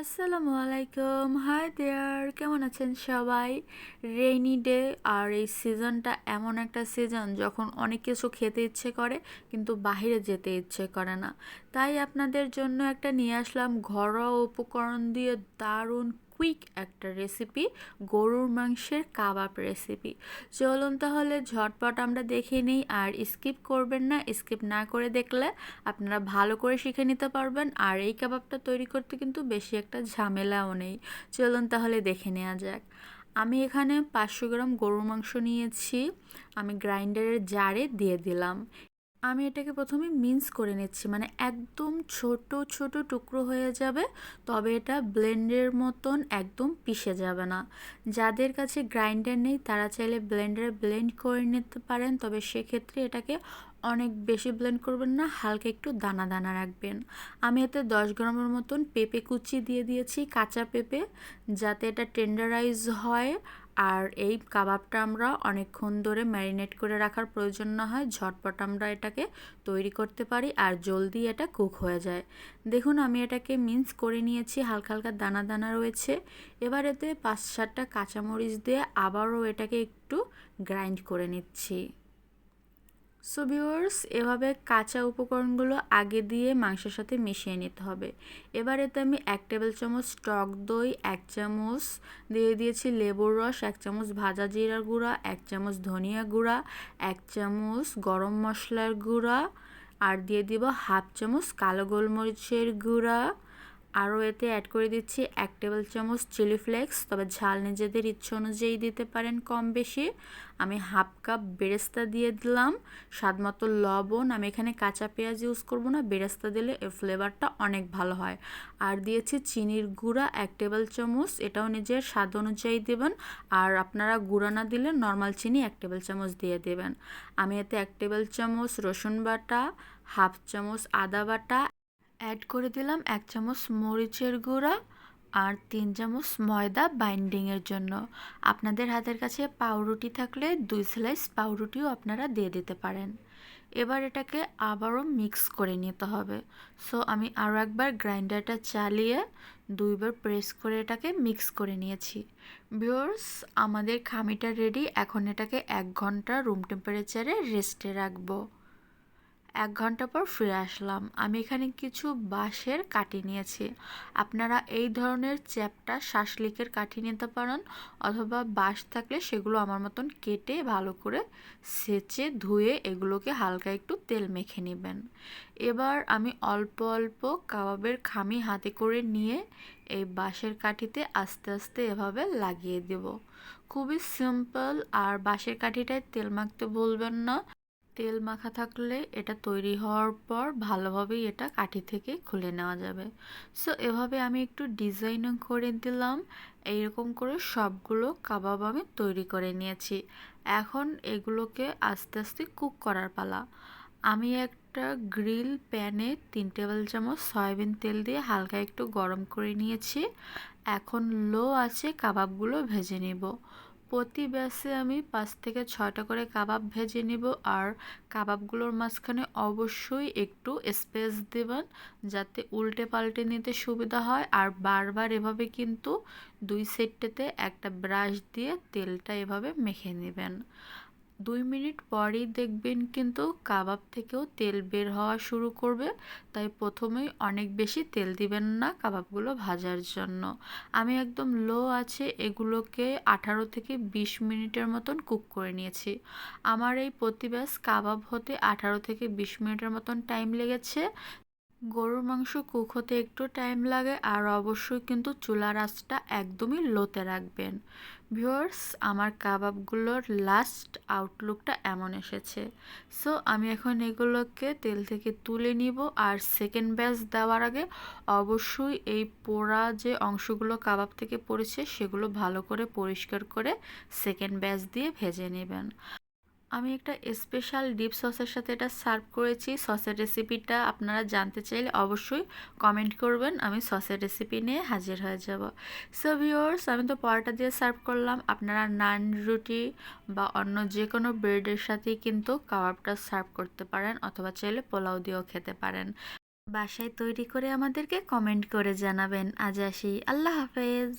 আসসালামু আলাইকুম। Hi there কেমন আছেন সবাই? রেইনি ডে আর এই সিজনটা এমন একটা সিজন যখন অনেক কিছু খেতে ইচ্ছে করে, কিন্তু বাহিরে যেতে ইচ্ছে করে না। তাই আপনাদের জন্য একটা নিয়ে আসলাম ঘরোয়া উপকরণ দিয়ে দারুণ কুইক একটা রেসিপি, গরুর মাংসের কাবাব রেসিপি। চলুন তাহলে ঝটপট আমরা দেখে নিই আর স্কিপ করবেন না, স্কিপ না করে দেখলে আপনারা ভালো করে শিখে নিতে পারবেন আর এই কাবাবটা তৈরি করতে কিন্তু বেশি একটা ঝামেলাও নেই। চলুন তাহলে দেখে নেওয়া যাক। আমি এখানে পাঁচশো গ্রাম গরুর মাংস নিয়েছি, আমি গ্রাইন্ডারের জারে দিয়ে দিলাম। আমি এটাকে প্রথমে মিন্স করে নিচ্ছি মানে একদম ছোট ছোট টুকরো হয়ে যাবে, তবে এটা ব্লেন্ডের মতন একদম পিষে যাবে না। যাদের কাছে গ্রাইন্ডার নেই, তারা চাইলে ব্লেন্ডারে ব্লেন্ড করে নিতে পারেন, তবে সেক্ষেত্রে এটাকে অনেক বেশি ব্লেন্ড করবেন না, হালকা একটু দানা দানা রাখবেন। আমি এতে দশ গ্রামের মতন পেঁপে কুচি দিয়ে দিয়েছি, কাঁচা পেঁপে, যাতে এটা টেন্ডারাইজ হয় আর এই কাবাবটা আমরা অনেকক্ষণ ধরে ম্যারিনেট করে রাখার প্রয়োজন না হয়, ঝটপট আমরা এটাকে তৈরি করতে পারি আর জলদি এটা কুক হয়ে যায়। দেখুন, আমি এটাকে মিন্স করে নিয়েছি, হালকা হালকা দানা দানা রয়েছে। এবার এতে পাঁচ সাতটা কাঁচামরিচ দিয়ে আবারও এটাকে একটু গ্রাইন্ড করে নিচ্ছি। সো ভিউয়ার্স এভাবে কাঁচা উপকরণগুলো আগে দিয়ে মাংসের সাথে মিশিয়ে নিতে হবে। এবার এতে আমি এক টেবিল চামচ টক দই, এক চামচ দিয়ে দিয়েছি লেবুর রস, এক চামচ ভাজা জিরার গুঁড়া, এক চামচ ধনিয়া গুঁড়া, এক চামচ গরম মশলার গুঁড়া, আর দিয়ে দিব হাফ চামচ কালো গোলমরিচের গুঁড়া। আরও এতে অ্যাড করে দিচ্ছি এক টেবিল চামচ চিলি ফ্লেক্স তবে ঝাল নিজেদের ইচ্ছে অনুযায়ী দিতে পারেন কম বেশি আমি হাফ কাপ বেরেস্তা দিয়ে দিলাম স্বাদ মতো লবণ। আমি এখানে কাঁচা পেঁয়াজ ইউজ করব না, বেরেস্তা দিলে এর ফ্লেভারটা অনেক ভালো হয়। আর দিয়েছি চিনির গুঁড়া এক টেবিল চামচ, এটাও নিজের স্বাদ অনুযায়ী দেবেন। আর আপনারা গুঁড়া না দিলে নর্মাল চিনি এক টেবিল চামচ দিয়ে দেবেন। আমি এতে এক টেবিল চামচ রসুন বাটা হাফ চামচ আদা বাটা অ্যাড করে দিলাম এক চামচ মরিচের গুঁড়া আর তিন চামচ ময়দা বাইন্ডিংয়ের জন্য। আপনাদের হাতের কাছে পাউরুটি থাকলে দুই স্লাইস পাউরুটিও আপনারা দিয়ে দিতে পারেন। এবার এটাকে আবারও মিক্স করে নিতে হবে। সো আমি আরও একবার গ্রাইন্ডারটা চালিয়ে দুইবার প্রেস করে এটাকে মিক্স করে নিয়েছি। বিয়র্স আমাদের খামিটা রেডি এখন এটাকে এক ঘণ্টা রুম টেম্পারেচারে রেস্টে রাখব। এক ঘণ্টা পর ফিরে আসলাম। আমি এখানে কিছু বাঁশের কাটি নিয়েছি। আপনারা এই ধরনের চ্যাপটা শাসলিকের কাঠি নিতে পারেন অথবা বাঁশ থাকলে সেগুলো আমার মতন কেটে ভালো করে সেচে ধুয়ে এগুলোকে হালকা একটু তেল মেখে নেবেন। এবার আমি অল্প অল্প কাবাবের খামি হাতে করে নিয়ে এই বাঁশের কাঠিতে আস্তে আস্তে এভাবে লাগিয়ে দেব। খুবই সিম্পল আর বাঁশের কাঠিটায় তেল মাখতে ভুলবেন না। তেল মাখা থাকলে এটা তৈরি হওয়ার পর ভালোভাবেই এটা কাঠি থেকে খুলে নেওয়া যাবে। সো এভাবে আমি একটু ডিজাইনও করে দিলাম। এইরকম করে সবগুলো কাবাব আমি তৈরি করে নিয়েছি। এখন এগুলোকে আস্তে আস্তে কুক করার পালা। আমি একটা গ্রিল প্যানে তিন টেবিল চামচ সয়াবিন তেল দিয়ে হালকা একটু গরম করে নিয়েছি। এখন লো আছে কাবাবগুলো ভেজে নিব। প্রতি ব্যাসে আমি পাঁচ থেকে ছয়টা করে কাবাব ভেজে নিব আর কাবাবগুলোর মাঝখানে অবশ্যই একটু স্পেস দেবেন যাতে উল্টে পাল্টে নিতে সুবিধা হয়। আর বারবার এভাবে কিন্তু দুই সেটটাতে একটা ব্রাশ দিয়ে তেলটা এভাবে মেখে নেবেন। দুই মিনিট পরই দেখবেন কিন্তু কাবাব থেকেও তেল বের হওয়া শুরু করবে। তাই প্রথমেই অনেক বেশি তেল দিবেন না কাবাবগুলো ভাজার জন্য। আমি একদম লো আছে, এগুলোকে আঠারো থেকে বিশ মিনিটের মতন কুক করে নিয়েছি। আমার এই প্রতিবাস কাবাব হতে আঠারো থেকে বিশ মিনিটের মতন টাইম লেগেছে। গরুর মাংস কুক হতে একটু টাইম লাগে আর অবশ্যই কিন্তু চুলার আঁচটা একদমই লোতে রাখবেন। ভিউয়ার্স আমার কাবাবগুলোর লাস্ট আউটলুকটা এমন এসেছে। সো আমি এখন এগুলোকে তেল থেকে তুলে নিব আর সেকেন্ড ব্যাচ দেওয়ার আগে অবশ্যই এই পোড়া যে অংশগুলো কাবাব থেকে পড়েছে সেগুলো ভালো করে পরিষ্কার করে সেকেন্ড ব্যাচ দিয়ে ভেজে নেবেন। আমি একটা স্পেশাল ডিপ সসের সাথে এটা সার্ভ করেছি। সসের রেসিপিটা আপনারা জানতে চাইলে অবশ্যই কমেন্ট করবেন। আমি সসের রেসিপি নিয়ে হাজির হয়ে যাব। সো ভিওর্স আমি তো পরোটা দিয়ে সার্ভ করলাম। আপনারা নান, রুটি বা অন্য যে কোনো ব্রেডের সাথেই কিন্তু কাবাবটা সার্ভ করতে পারেন অথবা চাইলে পোলাও দিয়েও খেতে পারেন। বাসায় তৈরি করে আমাদেরকে কমেন্ট করে জানাবেন। আজ আসি। আল্লাহ হাফেজ।